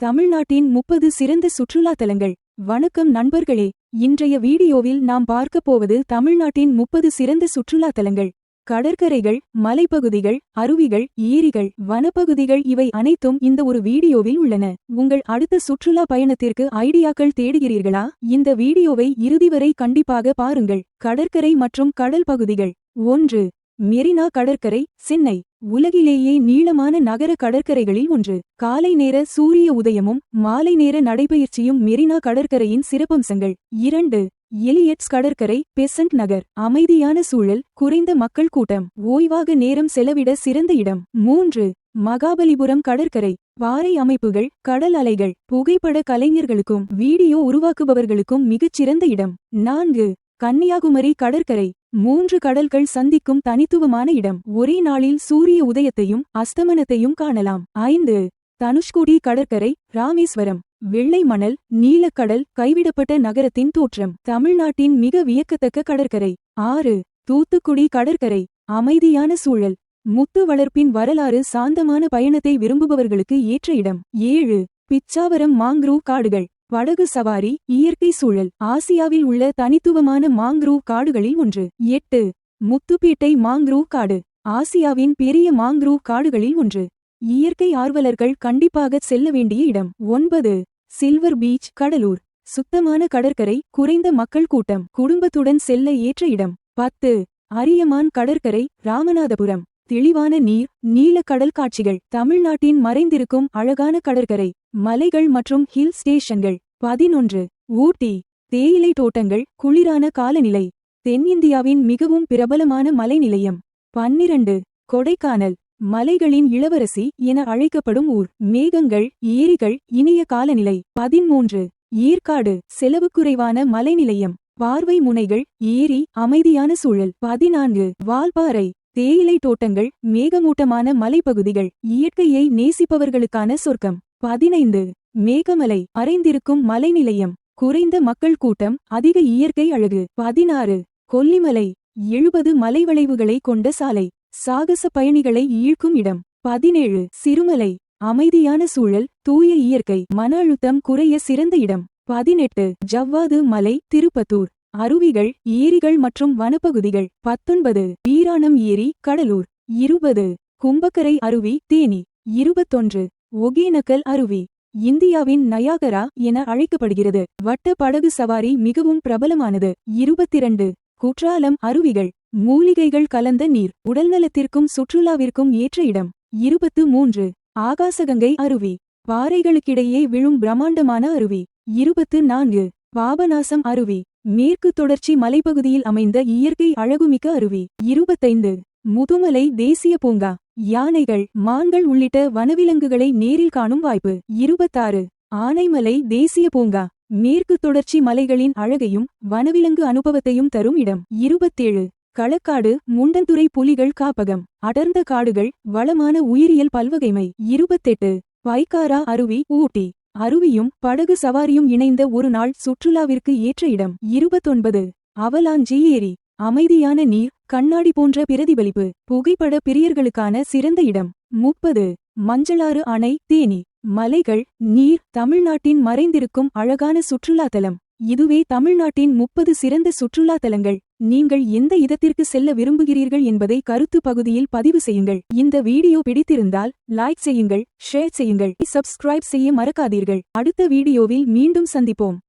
தமிழ்நாட்டின் முப்பது சிறந்த சுற்றுலா தலங்கள். வணக்கம் நண்பர்களே இன்றைய வீடியோவில் நாம் பார்க்கப் போவது தமிழ்நாட்டின் முப்பது சிறந்த சுற்றுலா தலங்கள். கடற்கரைகள் மலைப்பகுதிகள் அருவிகள் ஏரிகள் வனப்பகுதிகள் இவை அனைத்தும் இந்த ஒரு வீடியோவில் உள்ளன. உங்கள் அடுத்த சுற்றுலா பயணத்திற்கு ஐடியாக்கள் தேடுகிறீர்களா? இந்த வீடியோவை இறுதி வரை கண்டிப்பாக பாருங்கள். கடற்கரை மற்றும் கடல் பகுதிகள். ஒன்று மெரினா கடற்கரை சென்னை உலகிலேயே நீளமான நகர கடற்கரைகளில் ஒன்று. காலை நேர சூரிய உதயமும் மாலை நேர நடைபயிற்சியும் மெரினா கடற்கரையின் சிறப்பம்சங்கள். இரண்டு எலியட்ஸ் கடற்கரை பெசன்ட் நகர். அமைதியான சூழல் குறைந்த மக்கள் கூட்டம் ஓய்வாக நேரம் செலவிட சிறந்த இடம். மூன்று மகாபலிபுரம் கடற்கரை. பாறை அமைப்புகள் கடல் அலைகள் புகைப்பட கலைஞர்களுக்கும் வீடியோ உருவாக்குபவர்களுக்கும் மிகச்சிறந்த இடம். நான்கு கன்னியாகுமரி கடற்கரை. மூன்று கடல்கள் சந்திக்கும் தனித்துவமான இடம். ஒரே நாளில் சூரிய உதயத்தையும் அஸ்தமனத்தையும் காணலாம். ஐந்து தனுஷ்கோடி கடற்கரை ராமேஸ்வரம். வெள்ளை மணல் நீலக்கடல் கைவிடப்பட்ட நகரத்தின் தோற்றம். தமிழ்நாட்டின் மிக வியக்கத்தக்க கடற்கரை. ஆறு தூத்துக்குடி கடற்கரை. அமைதியான சூழல். முத்து வளர்ப்பின் வரலாறு சாந்தமான பயணத்தை விரும்புபவர்களுக்கு ஏற்ற இடம். ஏழு பிச்சாவரம் மாங்க்ரூவ் காடுகள். படகு சவாரி இயற்கை சூழல் ஆசியாவில் உள்ள தனித்துவமான மாங்க்ரூவ் காடுகளில் ஒன்று. எட்டு. முத்துப்பேட்டை மாங்க்ரூவ் காடு ஆசியாவின் பெரிய மாங்க்ரூவ் காடுகளில் ஒன்று. இயற்கை ஆர்வலர்கள் கண்டிப்பாக செல்ல வேண்டிய இடம். ஒன்பது. Silver beach Cuddalore. சுத்தமான கடற்கரை குறைந்த மக்கள் கூட்டம் குடும்பத்துடன் செல்ல ஏற்ற இடம். பத்து. அரியமான் கடற்கரை ராமநாதபுரம். தெளிவான நீர் நீலக்கடல் கடல் காட்சிகள். தமிழ்நாட்டின் மறைந்திருக்கும் அழகான கடற்கரை. மலைகள் மற்றும் ஹில் ஸ்டேஷன்கள். பதினொன்று. ஊட்டி. தேயிலை தோட்டங்கள் குளிரான காலநிலை. தென்னிந்தியாவின் மிகவும் பிரபலமான மலைநிலையம். பன்னிரண்டு. கொடைக்கானல். மலைகளின் இளவரசி என அழைக்கப்படும் ஊர். மேகங்கள் ஏரிகள் இனிய காலநிலை. பதிமூன்று. ஏற்காடு செலவு குறைவான மலைநிலையம். பார்வை முனைகள் ஏரி அமைதியான சூழல். பதினான்கு. வால்பாறை. தேயிலை தோட்டங்கள் மேகமூட்டமான மலைப்பகுதிகள். இயற்கையை நேசிப்பவர்களுக்கான சொர்க்கம். பதினைந்து. மேகமலை அறைந்திருக்கும் மலைநிலையம். குறைந்த மக்கள் கூட்டம் அதிக இயற்கை அழகு. பதினாறு. கொல்லிமலை எழுபது மலைவளைவுகளை கொண்ட சாலை. சாகச பயணிகளை ஈழ்க்கும் இடம். பதினேழு. சிறுமலை அமைதியான சூழல் தூய இயற்கை. மன அழுத்தம் குறைய சிறந்த இடம். பதினெட்டு. ஜவ்வாது மலை திருப்பத்தூர். அருவிகள் ஏரிகள் மற்றும் வனப்பகுதிகள். பத்தொன்பது. வீராணம் ஏரி கடலூர். இருபது. கும்பக்கரை அருவி தேனி. இருபத்தொன்று. ஒகேனக்கல் அருவி இந்தியாவின் நயாகரா என அழைக்கப்படுகிறது. வட்ட படகு சவாரி மிகவும் பிரபலமானது. இருபத்திரண்டு குற்றாலம் அருவிகள் மூலிகைகள் கலந்த நீர் உடல்நலத்திற்கும் சுற்றுலாவிற்கும் ஏற்ற இடம். இருபத்து மூன்று ஆகாசகங்கை அருவி பாறைகளுக்கிடையே விழும் பிரம்மாண்டமான அருவி. இருபத்து நான்கு பாபநாசம் அருவி மேற்கு தொடர்ச்சி மலைப்பகுதியில் அமைந்த இயற்கை அழகுமிக்க அருவி. இருபத்தைந்து முதுமலை தேசிய பூங்கா யானைகள் மான்கள் உள்ளிட்ட வனவிலங்குகளை நேரில் காணும் வாய்ப்பு. இருபத்தாறு. ஆனைமலை தேசிய பூங்கா. மேற்கு தொடர்ச்சி மலைகளின் அழகையும் வனவிலங்கு அனுபவத்தையும் தரும் இடம். இருபத்தேழு. களக்காடு முண்டந்துறை புலிகள் காப்பகம். அடர்ந்த காடுகள் வளமான உயிரியல் பல்வகைமை. இருபத்தெட்டு. வைக்காரா அருவி ஊட்டி. அருவியும் படகு சவாரியும் இணைந்த ஒரு நாள் சுற்றுலாவிற்கு ஏற்ற இடம். இருபத்தொன்பது. அவலாஞ்சி ஏரி. அமைதியான நீர் கண்ணாடி போன்ற பிரதிபலிப்பு புகைப்பட பிரியர்களுக்கான சிறந்த இடம். முப்பது. மஞ்சளாறு அணை தேனி. மலைகள் நீர் தமிழ்நாட்டின் மறைந்திருக்கும் அழகான சுற்றுலா தலம் இதுவே தமிழ்நாட்டின் முப்பது சிறந்த சுற்றுலா தலங்கள் நீங்கள் எந்த இடத்திற்கு செல்ல விரும்புகிறீர்கள் என்பதை கருத்து பகுதியில் பதிவு செய்யுங்கள். இந்த வீடியோ பிடித்திருந்தால் லைக் செய்யுங்கள் ஷேர் செய்யுங்கள் சப்ஸ்கிரைப் செய்ய மறக்காதீர்கள். அடுத்த வீடியோவில் மீண்டும் சந்திப்போம்.